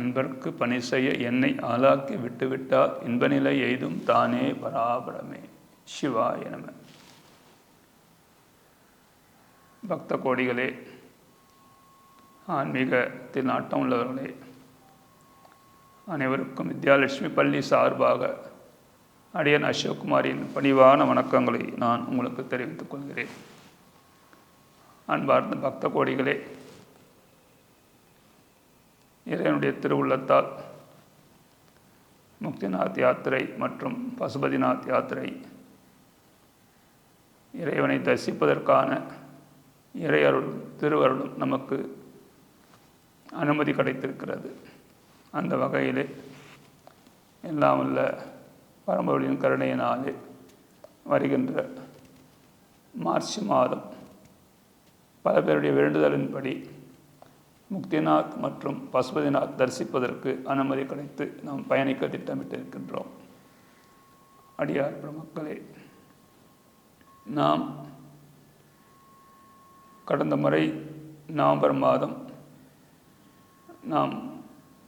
அன்பர்க்கு பணி செய்ய என்னை ஆளாக்கி விட்டுவிட்டால் இன்ப நிலை எய்தும் தானே பராபரமே. சிவாய நம. பக்த கோடிகளே ஆன்மீகத்தில் நாட்டம் உள்ளவர்களே அனைவருக்கும் வித்யாலட்சுமி பள்ளி சார்பாக அடியன் அசோக்குமாரின் பணிவான வணக்கங்களை நான் உங்களுக்கு தெரிவித்துக் கொள்கிறேன். அன்பார்ந்த பக்த கோடிகளே இறைவனுடைய திருவுள்ளத்தால் முக்திநாத் யாத்திரை மற்றும் பசுபதிநாத் யாத்திரை. இறைவனை தரிசிப்பதற்கான இறையருள் திருவருளும் நமக்கு அனுமதி கிடைத்திருக்கிறது. அந்த வகையிலே எல்லாம் உள்ள பரம்பொழியின் கருணையினாலே வருகின்ற மார்ச் மாதம் பல பேருடைய வேண்டுதலின்படி முக்திநாத் மற்றும் பசுபதிநாத் தரிசிப்பதற்கு அனுமதி கிடைத்து நாம் பயணிக்க திட்டமிட்டிருக்கின்றோம். அடியார் பிரமக்களே நாம் கடந்த முறை நவம்பர் மாதம் நாம்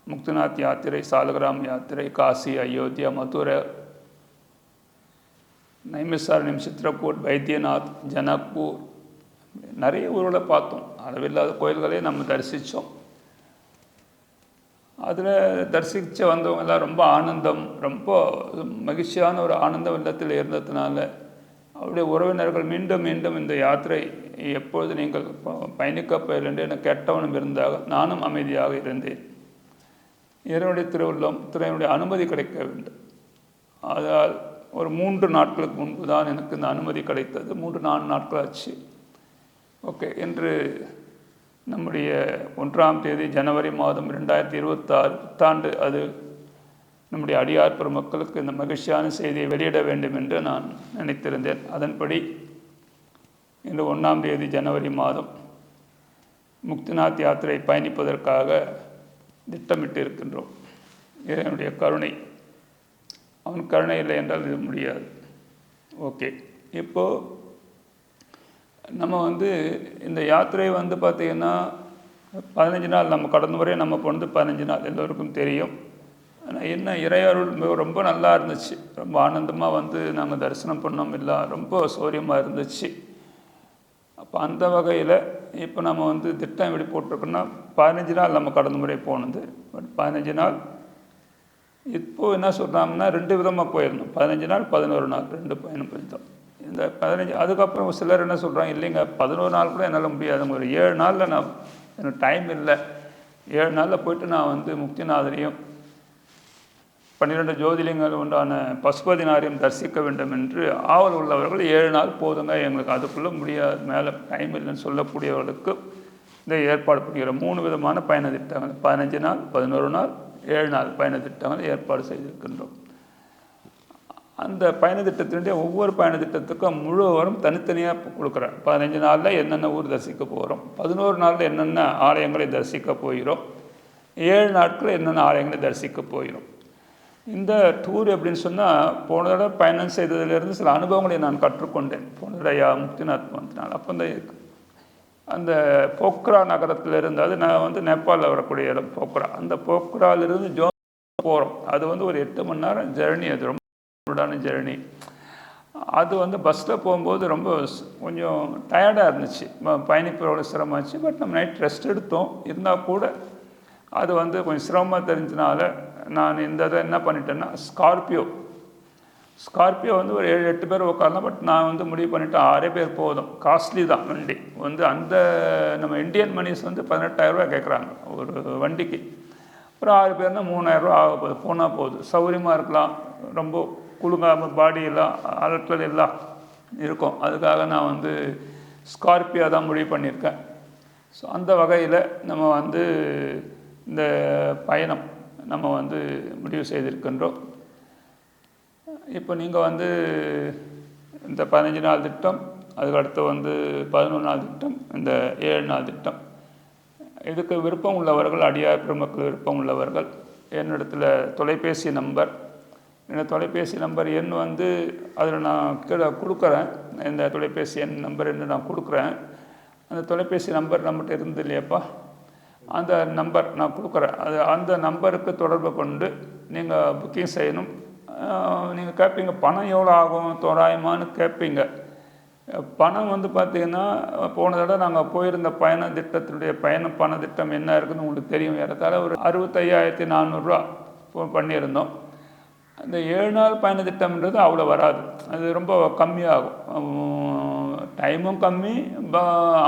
முக்திநாத் யாத்திரை சாலகிராம் யாத்திரை காசி அயோத்தியா மதுரை நைமிசாரணியம் சித்ரகூட் வைத்தியநாத் ஜனக்பூர் நிறைய ஊர்களை பார்த்தோம். அளவில்லாத கோயில்களே நம்ம தரிசித்தோம் அதில் தரிசித்து வந்தவங்க எல்லாம் ரொம்ப ஆனந்தம் ரொம்ப மகிழ்ச்சியான ஒரு ஆனந்த வெள்ளத்தில் இருந்ததுனால அவருடைய உறவினர்கள் மீண்டும் மீண்டும் இந்த யாத்திரை எப்பொழுது நீங்கள் பயணிக்க போயிருந்து என கேட்டவனும் இருந்தாக நானும் அமைதியாக இருந்தேன். இறைவனுடைய திருவுள்ளம் திரையனுடைய அனுமதி கிடைக்க வேண்டும். அதால் ஒரு மூன்று நாட்களுக்கு முன்பு தான் எனக்கு இந்த அனுமதி கிடைத்தது. மூன்று நான்கு நாட்கள் ஆச்சு. ஓகே இன்று நம்முடைய ஒன்றாம் தேதி ஜனவரி மாதம் ரெண்டாயிரத்தி இருபத்தாறு புத்தாண்டு அது நம்முடைய அடியார் பெருமக்களுக்கு இந்த மகிழ்ச்சியான செய்தியை வெளியிட வேண்டும் என்று நான் நினைத்திருந்தேன். அதன்படி இன்று ஒன்றாம் தேதி ஜனவரி மாதம் முக்திநாத் யாத்திரை பயணிப்பதற்காக திட்டமிட்டு இருக்கின்றோம். இதனுடைய கருணை. அவன் கருணை இல்லை என்றால் இது முடியாது. ஓகே இப்போது நம்ம வந்து இந்த யாத்திரை வந்து பார்த்திங்கன்னா பதினஞ்சு நாள் நம்ம கடந்த முறையே நம்ம போனது பதினஞ்சு நாள் எல்லோருக்கும் தெரியும். ஆனால் என்ன இறையருள் ரொம்ப நல்லா இருந்துச்சு. ரொம்ப ஆனந்தமாக வந்து நாங்கள் தரிசனம் பண்ணோம் இல்லை ரொம்ப சௌரியமாக இருந்துச்சு. அப்போ அந்த வகையில் இப்போ நம்ம வந்து திட்டம் எப்படி போட்டிருக்கோன்னா பதினஞ்சு நாள் நம்ம கடந்த முறை போனது. பட் பதினஞ்சு நாள் இப்போது என்ன சொல்கிறாங்கன்னா ரெண்டு விதமாக போயிடணும் பதினஞ்சு நாள் பதினோரு நாள் ரெண்டு பயணம் போயிருந்தோம். இந்த பதினஞ்சு அதுக்கப்புறம் சிலர் என்ன சொல்கிறாங்க இல்லைங்க பதினோரு நாள் கூட என்னால் முடியாதுங்க. ஒரு ஏழு நாளில் நான் எனக்கு டைம் இல்லை. ஏழு நாளில் போயிட்டு நான் வந்து முக்திநாதனையும் பன்னிரெண்டு ஜோதிலிங்கள் உண்டான பசுபதினாரையும் தரிசிக்க வேண்டும் என்று ஆவல் உள்ளவர்கள் ஏழு நாள் போதுங்க எங்களுக்கு அதுக்குள்ளே முடியாது. மேலே டைம் இல்லைன்னு சொல்லக்கூடியவர்களுக்கு இந்த ஏற்பாடு பண்ணுகிற மூணு விதமான பயண திட்டங்கள். பதினஞ்சு நாள் பதினோரு நாள் ஏழு நாள் பயண திட்டங்கள் ஏற்பாடு செய்திருக்கின்றோம். அந்த பயண திட்டத்தினுடைய ஒவ்வொரு பயண திட்டத்துக்கும் தனித்தனியாக கொடுக்குறேன் பதினஞ்சு நாளில் என்னென்ன ஊர் தரிசிக்க போகிறோம் பதினோரு நாளில் என்னென்ன ஆலயங்களை தரிசிக்க போகிறோம் ஏழு நாட்கள் என்னென்ன ஆலயங்களை தரிசிக்க போகிறோம். இந்த டூர் எப்படின்னு சொன்னால் போன தடவை பயணம் செய்ததிலிருந்து சில அனுபவங்களை நான் கற்றுக்கொண்டேன். போன தடவையா முக்திநாத் வந்தனால் அப்போ அந்த அந்த போக்ரா நகரத்தில் இருந்து நான் வந்து நேபாளில் வரக்கூடிய இடம் போக்ரா. அந்த போக்ராலிருந்து ஜோ போகிறோம் அது வந்து ஒரு எட்டு மணி நேரம் ஜெர்னி அது ரொம்ப சூடான ஜெர்னி. அது வந்து பஸ்ஸில் போகும்போது ரொம்ப கொஞ்சம் டயர்டாக இருந்துச்சு. பயணிப்பவரோட சிரமமாச்சு. பட் நம்ம நைட் ரெஸ்ட் எடுத்தோம். இருந்தால் கூட அது வந்து கொஞ்சம் சிரமமாக தெரிஞ்சனால நான் இந்த இதை என்ன பண்ணிட்டேன்னா ஸ்கார்பியோ ஸ்கார்பியோ வந்து ஒரு ஏழு எட்டு பேர் உட்காரலாம் பட் நான் வந்து முடிவு பண்ணிவிட்டேன் ஆறே பேர் போதும். காஸ்ட்லி தான் வண்டி. வந்து அந்த நம்ம இந்தியன் மணிஸ் வந்து பதினெட்டாயிரரூபா கேட்குறாங்க. ஒரு வண்டிக்கு. ஒரு ஆறு பேர்னால் மூணாயிரரூபா ஆக போகுது. போனால் போகுது. சௌகரியமாக இருக்கலாம். ரொம்ப குலுங்காமல் பாடி எல்லாம் அலட்டல் எல்லாம் இருக்கும். அதுக்காக நான் வந்து ஸ்கார்பியோ தான் முடிவு பண்ணியிருக்கேன். ஸோ அந்த வகையில் நம்ம வந்து இந்த பயணம் நம்ம வந்து முடிவு செய்திருக்கின்றோம். இப்போ நீங்கள் வந்து இந்த பதினஞ்சு நாள் திட்டம் அதுக்கடுத்து வந்து பதினொன்று நாள் திட்டம் இந்த ஏழு நாள் திட்டம். இதுக்கு விருப்பம் உள்ளவர்கள் அடியார் பெருமக்கள் விருப்பம் உள்ளவர்கள் என்னிடத்தில் தொலைபேசி நம்பர் என்னோடய தொலைபேசி நம்பர் எண் வந்து அதில் நான் கீழே கொடுக்குறேன். இந்த தொலைபேசி எண் நம்பர் என்று நான் கொடுக்குறேன். அந்த தொலைபேசி நம்பர் நம்மகிட்ட இருந்து இல்லையாப்பா? அந்த நம்பர் நான் கொடுக்குறேன். அது அந்த நம்பருக்கு தொடர்பு கொண்டு நீங்கள் புக்கிங் செய்யணும். நீங்கள் கேட்பீங்க பணம் எவ்வளோ ஆகும்? தோராயமானு கேட்பீங்க. பணம் வந்து பார்த்திங்கன்னா போன தடவை நாங்கள் போயிருந்த பயண திட்டத்தினுடைய பயண பண திட்டம் என்ன இருக்குதுன்னு உங்களுக்கு தெரியும். ஏறத்தாழ ஒரு அறுபத்தையாயிரத்தி நானூறுரூவா பண்ணியிருந்தோம். அந்த ஏழு நாள் பயண திட்டம்ன்றது அவ்வளோ வராது. அது ரொம்ப கம்மியாகும். டைமும் கம்மி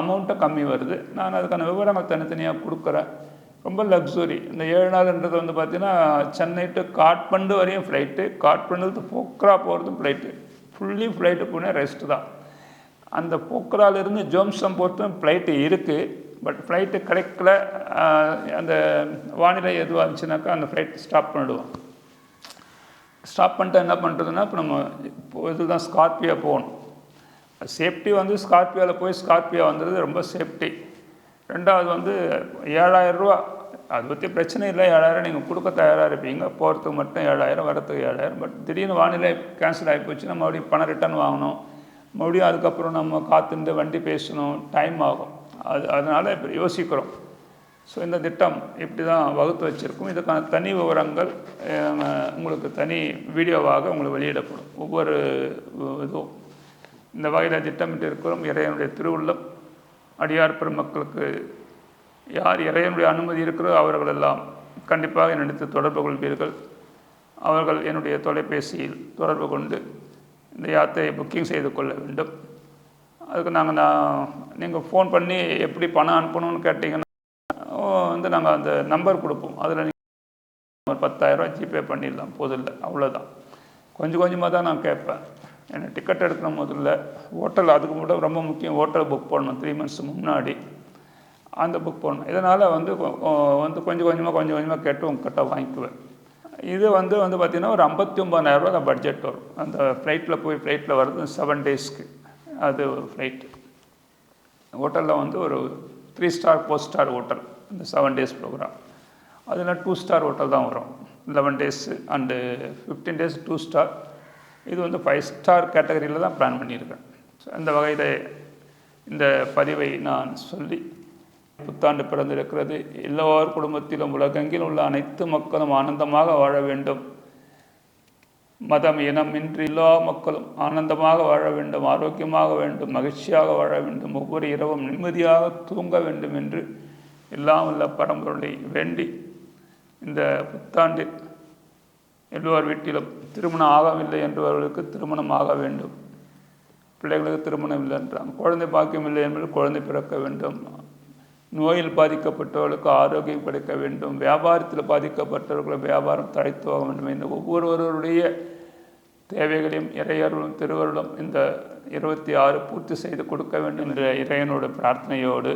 அமௌண்ட்டும் கம்மி வருது. நான் அதுக்கான விவரங்கள் தனித்தனியாக கொடுக்குறேன். ரொம்ப லக்ஸுரி இந்த ஏழு நாள்ன்றது வந்து பார்த்திங்கன்னா சென்னை டு காட்மண்டு வரையும் ஃப்ளைட்டு காட்மண்டு போக்ரா போகிறதும் ஃப்ளைட்டு ஃபுல்லி ஃப்ளைட்டு போனால் ரெஸ்ட்டு தான். அந்த போக்ராலேருந்து ஜோம்சம் போகிறதும் ஃப்ளைட்டு இருக்குது பட் ஃப்ளைட்டு கிடைக்கல. அந்த வானிலை எதுவாக இருந்துச்சுனாக்கா அந்த ஃப்ளைட் ஸ்டாப் பண்ணிடுவோம். ஸ்டாப் பண்ணிட்டு என்ன பண்ணுறதுன்னா இப்போ நம்ம இப்போ இதுதான் ஸ்கார்பியோ போகணும் சேஃப்டி வந்து ஸ்கார்பியோவில் போய் ஸ்கார்பியோ வந்துடுது ரொம்ப சேஃப்டி ரெண்டாவது வந்து ஏழாயிரம் ரூபா. அதை பற்றி பிரச்சனை இல்லை ஏழாயிரம் நீங்கள் கொடுக்க தயாராக இருப்பீங்க. போகிறதுக்கு மட்டும் ஏழாயிரம் வரத்துக்கு ஏழாயிரம். பட் திடீர்னு வானிலை கேன்சல் ஆகி போச்சுன்னா மறுபடியும் பணம் ரிட்டர்ன் வாங்கணும். மறுபடியும் அதுக்கப்புறம் நம்ம காத்திருந்து வண்டி பேசணும். டைம் ஆகும். அது அதனால் இப்போ யோசிக்கிறோம். ஸோ இந்த திட்டம் இப்படி தான் வகுத்து வச்சுருக்கோம். இதுக்கான தனி விவரங்கள் உங்களுக்கு தனி வீடியோவாக உங்களுக்கு வெளியிடப்படும். ஒவ்வொரு இதுவும். இந்த வகையில் திட்டமிட்டு இருக்கிறோம். இறைவனுடைய திருவுள்ளம். அடியார் பெருமக்களுக்கு யார் இறைவனுடைய அனுமதி இருக்கிறோ அவர்களெல்லாம் கண்டிப்பாக நினைத்து தொடர்பு கொள்வீர்கள். அவர்கள் என்னுடைய தொலைபேசியில் தொடர்பு கொண்டு இந்த யாத்திரையை புக்கிங் செய்து கொள்ள வேண்டும். அதுக்கு நாங்கள் நான் நீங்கள் ஃபோன் பண்ணி எப்படி பணம் அனுப்பணும்னு கேட்டிங்கன்னா வந்து நாங்கள் அந்த நம்பர் கொடுப்போம். அதில் நீங்கள் பத்தாயிரரூவா ஜிபே பண்ணிடலாம். போதில்லை அவ்வளோதான் கொஞ்சம் கொஞ்சமாக தான் நான் கேட்பேன். ஏன்னா டிக்கெட் எடுக்கணும் முதல்ல ஹோட்டல் அதுக்கு மட்டும் ரொம்ப முக்கியம். ஹோட்டல் புக் பண்ணணும். த்ரீ மந்த்ஸ் முன்னாடி அந்த புக் பண்ணணும். இதனால் வந்து வந்து கொஞ்சம் கொஞ்சமாக கொஞ்சம் கொஞ்சமாக கேட்டு உங்ககிட்ட வாங்கிக்குவேன். இது வந்து வந்து பார்த்திங்கன்னா ஒரு ஐம்பத்தி ஒம்பதாயிரரூவா தான் பட்ஜெட் வரும். அந்த ஃப்ளைட்டில் போய் ஃப்ளைட்டில் வர்றது செவன் டேஸ்க்கு அது ஒரு ஃப்ளைட்டு ஹோட்டலில் வந்து ஒரு three star four star hotel இந்த செவன் டேஸ் ப்ரோக்ராம் அதில் டூ ஸ்டார் ஹோட்டல் தான் வரும். Eleven days and fifteen days two star இது வந்து ஃபைவ் ஸ்டார் கேட்டகரியில் தான் பிளான் பண்ணியிருக்கேன். ஸோ அந்த வகையில் இந்த பதிவை நான் சொல்லி புத்தாண்டு பிறந்திருக்கிறது எல்லோர் குடும்பத்திலும் உலகெங்கிலும் உள்ள அனைத்து மக்களும் ஆனந்தமாக வாழ வேண்டும். மதம் இனம் இன்றி எல்லா மக்களும் ஆனந்தமாக வாழ வேண்டும் ஆரோக்கியமாக வேண்டும் மகிழ்ச்சியாக வாழ வேண்டும் ஒவ்வொரு இரவும் நிம்மதியாக தூங்க வேண்டும் என்று எல்லாம் உள்ள பரம்பொருளை வேண்டி இந்த புத்தாண்டில் எல்லோர் வீட்டிலும் திருமணம் ஆகவில்லை என்றவர்களுக்கு திருமணம் ஆக வேண்டும். பிள்ளைகளுக்கு திருமணம் இல்லை என்றாங்க குழந்தை பாக்கியம் இல்லை என்பது குழந்தை பிறக்க வேண்டும். நோயில் பாதிக்கப்பட்டவர்களுக்கு ஆரோக்கியம் கிடைக்க வேண்டும். வியாபாரத்தில் பாதிக்கப்பட்டவர்களுக்கு வியாபாரம் தழைத்து போக வேண்டும் இந்த ஒவ்வொருவருடைய தேவைகளையும் இறையர்களும் திருவருளும் இந்த இருபத்தி ஆறு பூர்த்தி செய்து கொடுக்க வேண்டும் என்ற இறையனோட பிரார்த்தனையோடு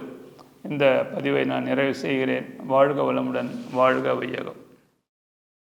இந்த பதிவை நான் நிறைவு செய்கிறேன். வாழ்க வளமுடன் வாழ்க வையகம்.